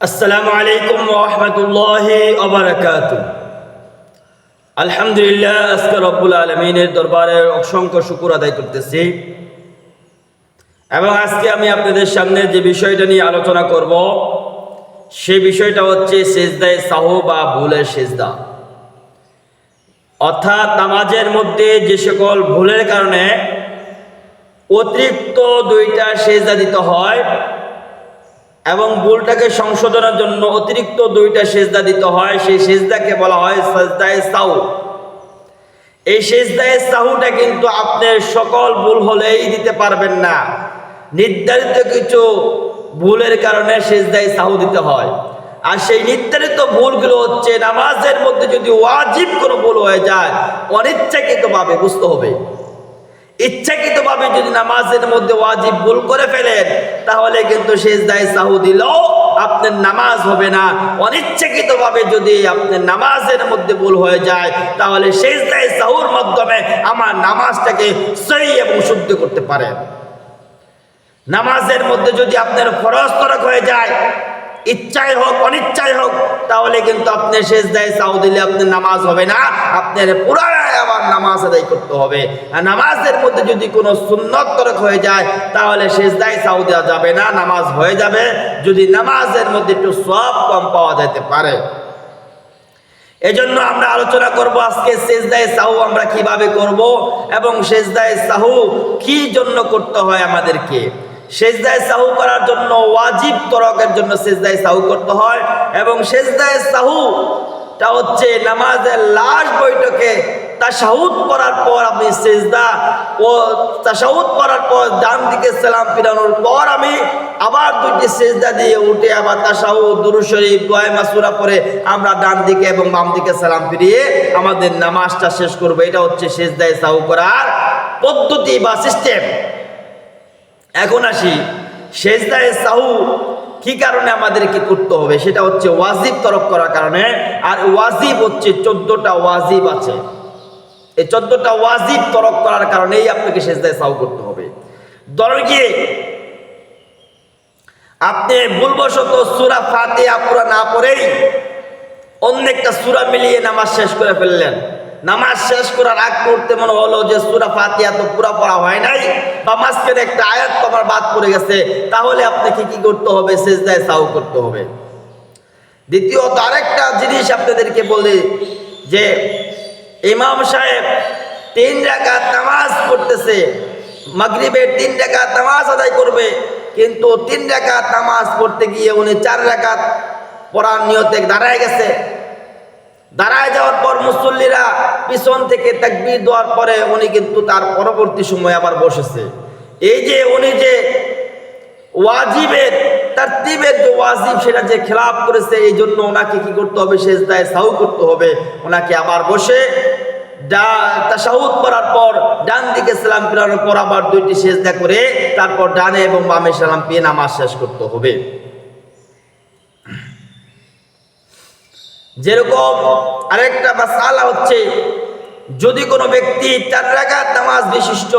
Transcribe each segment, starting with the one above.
আসসালামু আলাইকুম রহমতুল্লাহ অবরাকাত আলহামদুলিল্লাহ, আজকে রব্বুল আলমিনের দরবারে অসংখ্য শুকুর আদায় করতেছি। এবং আজকে আমি আপনাদের সামনে যে বিষয়টা নিয়ে আলোচনা করব সেই বিষয়টা হচ্ছে সেজদায় সাহু বা ভুলের সেজদা। অর্থাৎ নামাজের মধ্যে যে সকল ভুলের কারণে অতিরিক্ত দুইটা সেজদা দিতে হয় এবং ভুলটাকে সংশোধনের জন্য অতিরিক্ত দুইটা সেজদা দিতে হয়। সেই সেজদাকে বলা হয় সাজদায় সাউ। এই সেজদায় সাহুটা কিন্তু আপনার সকল ভুল হলেই দিতে পারবেন না। নির্ধারিত কিছু ভুলের কারণে সেজদায় সাহু দিতে হয়। আর সেই নির্ধারিত ভুলগুলো হচ্ছে নামাজের মধ্যে যদি ওয়াজিব কোনো ভুল হয়ে যায়, অনিচ্ছাকৃতভাবে বুঝতে হবে। ইচ্ছাকৃতভাবে যদি নামাজের মধ্যে ওয়াজিব ভুল করে ফেলেন, তাহলে কিন্তু শেষদায় সাহু দিলেও আপনার নামাজ হবে না। অনিচ্ছাকৃতভাবে যদি আপনার নামাজের মধ্যে ভুল হয়ে যায়, তাহলে শেষদায় সাহুর মাধ্যমে আমার নামাজটাকে সহি এবং শুদ্ধ করতে পারেন। নামাজের মধ্যে যদি আপনার ফরজ তরক হয়ে যায় ইচ্ছায় হোক অনিচ্ছায় হোক, তাহলে কিন্তু আপনি শেষ দেয় সাউ দিলে আপনার নামাজ হবে না। আপনার পুরায় আবার নামাজ আদায় করতে হবে। আর নামাজের মধ্যে যদি কোনো সুন্নত তরক হয়ে যায়, তাহলে শেষ দায় সাউ দেওয়া যাবে না, নামাজ হয়ে যাবে। যদি নামাজের মধ্যে একটু সব কম পাওয়া যেতে পারে। এজন্য আমরা আলোচনা করব আজকে সেজদায় সাহু আমরা কীভাবে করব এবং সেজদায় সাহু কি জন্য করতে হয় আমাদেরকে। সেজদায় সাহু করার জন্য, ওয়াজিব তরকের জন্য সেজদায় সাহু করতে হয় এবং সেজদায় সাহু তা হচ্ছে নামাজের লাস্ট বৈঠকে তাশাহুদ করার পর আপনি সেজদা ও তাশাহুদ করার পর ডান দিকে সালাম ফিরানোর পর আমি আবার দুইটি সেজদা দিয়ে উঠে আবার তাশাহুদ দুরূদ শরীফ দোয়া মাসুরা পরে আমরা ডান দিকে এবং বাম দিকে সালাম ফিরিয়ে আমাদের নামাজটা শেষ করব। এটা হচ্ছে সেজদায় সাহু করার পদ্ধতি বা সিস্টেম এখন আসি। সেজদায় সাহু, কি কারণে আমাদেরকে করতে হবে? সেটা হচ্ছে ওয়াজিব তরফ করার কারণে। আর ওয়াজিব হচ্ছে চোদ্দটা ওয়াজিব আছে। এই চোদ্দটা ওয়াজিব তরক করার কারণেই আপনাকে সেজদায় সাহু করতে হবে। ধরেন গিয়ে আপনি ভুলবশত সুরা ফাতে আপুরা না পড়েই অন্য একটা সুরা মিলিয়ে নামাজ শেষ করে ফেললেন। নামাজ শেষ করার আগ মুহূর্তে মনে হলো যে সুরা ফাতিয়া তো পুরা পড়া হয় নাই। বা মাঝখানে একটা আয়াত তো আমার বাদ পড়ে গেছে। তাহলে আপনাকে কি করতে হবে? সেজদায় সাউ করতে হবে। দ্বিতীয়ত আরেকটা জিনিস আপনাদেরকে বলি যে ইমাম সাহেব তিন রাকাত নামাজ পড়তেছে। মাগরিবের তিন রাকাত নামাজ আদায় করবে। কিন্তু তিন রাকাত নামাজ পড়তে গিয়ে উনি চার রাকাত পড়ার নিয়তে দাঁড়ায় গেছে। দাঁড়ায় যাওয়ার পর মুসল্লিরা পিছন থেকে তাকবীর দেওয়ার পরে উনি কিন্তু তার পরবর্তী সময় আবার বসেছে। এই যে উনি যে ওয়াজিবের তার তিবের যে ওয়াজিব সেটা যে খেলাপ করেছে এই জন্য ওনাকে কি করতে হবে? সেজদায় সাহু করতে হবে। ওনাকে আবার বসে করার পর ডান দিকে সালাম পর আবার দুইটি সেজদা করে তারপর ডানে এবং বামে সালাম পেয়ে নামাজ শেষ করতে হবে। যেরকম আরেকটা মাসালা হচ্ছে, যদি কোনো ব্যক্তি চার রাকাত নামাজ বিশিষ্ট,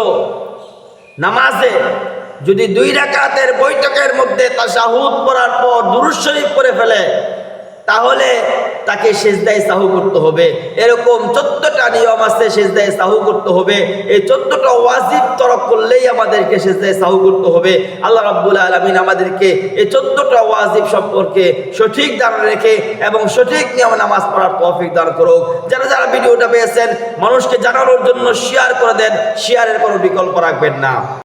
নামাজে যদি দুই রাকাতের বৈঠকের মধ্যে তা তাশাহুদ পড়ার পর দুরুদ শরীফ পড়ে ফেলে, তাহলে তাকে সেজদায় সাহু করতে হবে। এরকম চোদ্দটা নিয়ম আছে সেজদায় সাহু করতে হবে। এই চোদ্দটা ওয়াজিব তরক আমাদেরকে সেজদায় সাহু করতে হবে। আল্লাহ রাব্বুল আলমিন আমাদেরকে এই চোদ্দটা ওয়াজিব সম্পর্কে সঠিক দান রেখে এবং সঠিক নিয়ম নামাজ পড়ার তৌফিক দান করুক। যারা যারা ভিডিওটা পেয়েছেন, মানুষকে জানানোর জন্য শেয়ার করে দেন শেয়ারের কোনো বিকল্প রাখবেন না।